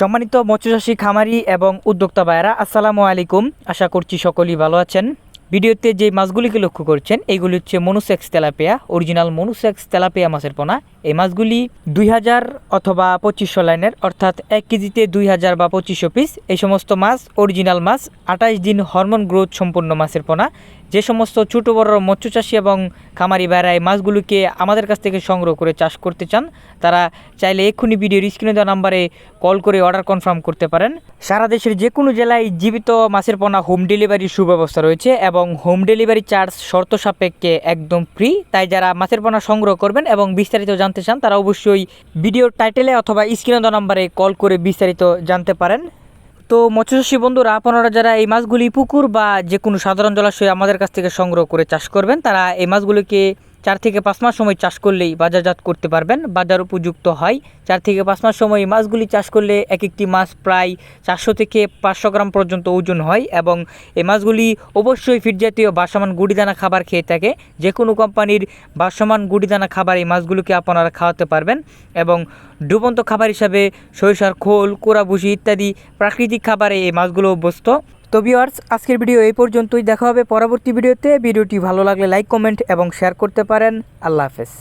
সম্মানিত মৎস্যচাষী খামারি এবং উদ্যোক্তা ভাইয়েরা, আসসালামু আলাইকুম। আশা করছি সকলেই ভালো আছেন। ভিডিওতে যে মাছগুলিকে লক্ষ্য করছেন এইগুলি হচ্ছে monosex tilapia, original monosex tilapia মাছের পোনা। এই মাছগুলি দুই হাজার অথবা পঁচিশশো লাইনের, অর্থাৎ এক কেজিতে দুই হাজার বা পঁচিশশো পিস এই সমস্ত মাছ অরিজিনাল মাছ, আঠাইশ দিন হরমোন গ্রোথ সম্পন্ন মাছের পোনা। যে সমস্ত ছোট, বড়, মৎস্যচাষী এবং খামারি ভাইরা এই মাছগুলোকে আমাদের কাছ থেকে সংগ্রহ করে চাষ করতে চান, তারা চাইলে এক্ষুনি ভিডিওর স্ক্রিনে দেওয়া নাম্বারে কল করে অর্ডার কনফার্ম করতে পারেন। সারা দেশের যে কোনো জেলায় জীবিত মাছের পোনা হোম ডেলিভারির সুব্যবস্থা রয়েছে এবং হোম ডেলিভারি চার্জ শর্ত সাপেক্ষে একদম ফ্রি তাই যারা মাছের পোনা সংগ্রহ করবেন এবং বিস্তারিত জানতে চান, তারা অবশ্যই ভিডিওর টাইটেলে অথবা স্ক্রিনে দেওয়া নাম্বারে কল করে বিস্তারিত জানতে পারেন। তো মৎস্যচাষী বন্ধুরা, আপনারা যারা এই মাছগুলি পুকুর বা যে কোনো সাধারণ জলাশয়ে আমাদের কাছ থেকে সংগ্রহ করে চাষ করবেন, তারা এই মাছগুলিকে চার থেকে পাঁচ মাস সময় চাষ করলেই বাজারজাত করতে পারবেন। বাজার উপযুক্ত হয়। চার থেকে পাঁচ মাস সময় মাছগুলি চাষ করলে এক একটি মাছ প্রায় চারশো থেকে পাঁচশো গ্রাম পর্যন্ত ওজন হয় এবং এই মাছগুলি অবশ্যই ফিট জাতীয় বাসমান গুড়িদানা খাবার খেয়ে থাকে। যে কোনো কোম্পানির বাসমান গুড়িদানা খাবার এই মাছগুলোকে আপনারা খাওয়াতে পারবেন এবং ডুবন্ত খাবার হিসাবে সরিষার খোল কোরাভুসি ইত্যাদি প্রাকৃতিক খাবারে এই মাছগুলো অভ্যস্ত। তো ভিওয়ার্স আজকের ভিডিও এই পর্যন্তই। দেখা হবে পরবর্তী ভিডিওতে ভিডিওটি ভালো লাগলে লাইক কমেন্ট এবং শেয়ার করতে পারেন। আল্লাহ হাফেজ।